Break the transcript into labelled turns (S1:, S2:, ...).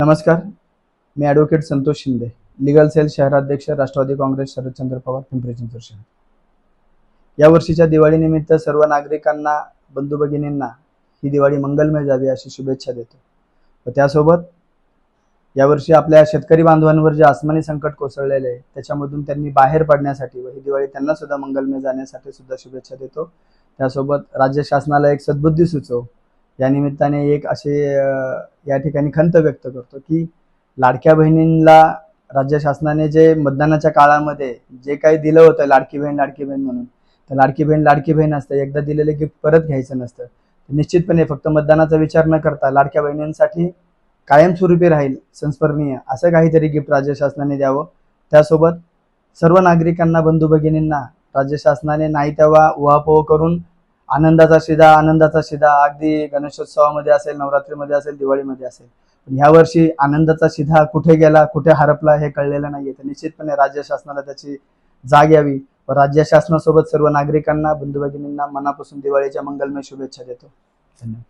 S1: नमस्कार मी advocate Santosh Shinde legal cell शहराध्यक्ष राष्ट्रवादी काँग्रेस शरदचंद्र पवार पिंपरी चिंचवड शहर. या वर्षीच्या दिवाळीनिमित्त सर्व नागरिकांना बंधू भगिनींना ही दिवाळी मंगलमय जावी अशी शुभेच्छा देतो. व त्यासोबत यावर्षी आपल्या शेतकरी बांधवांवर जे आसमानी संकट कोसळलेले आहे त्याच्यामधून त्यांनी बाहेर पडण्यासाठी व ही दिवाळी त्यांना सुद्धा मंगलमय जाण्यासाठी सुद्धा शुभेच्छा देतो. त्यासोबत राज्य शासनाला एक सद्बुद्धी सुचव या निमित्ताने एक असे या ठिकाणी खंत व्यक्त करतो की लाडक्या बहिणींना राज्य शासनाने जे मतदानाच्या काळामध्ये जे काही दिलं होतं लाडकी बहीण लाडकी बहीण म्हणून तर लाडकी बहीण लाडकी बहीण असतं. एकदा दिलेले गिफ्ट परत घ्यायचं नसतं. निश्चितपणे फक्त मतदानाचा विचार न करता लाडक्या बहिणींसाठी कायमस्वरूपी राहील संस्मरणीय असं काहीतरी गिफ्ट राज्य शासनाने द्यावं. त्यासोबत सर्व नागरिकांना बंधू भगिनींना राज्य शासनाने नाही तेव्हा उहापोह करून आनंदाचा शिदा आनंदाचा शिदा. अगदी गणेशोत्सवामध्ये असेल नवरात्रीमध्ये असेल दिवाळीमध्ये असेल. पण यावर्षी वर्षी आनंदाचा शिधा कुठे गेला कुठे हरपला हे कळलेलं नाहीये. तर निश्चितपणे राज्य शासनाला त्याची जाग यावी. व राज्य शासनासोबत सर्व नागरिकांना बंधू भगिनींना मनापासून दिवाळीच्या मंगलमय शुभेच्छा देतो. धन्यवाद.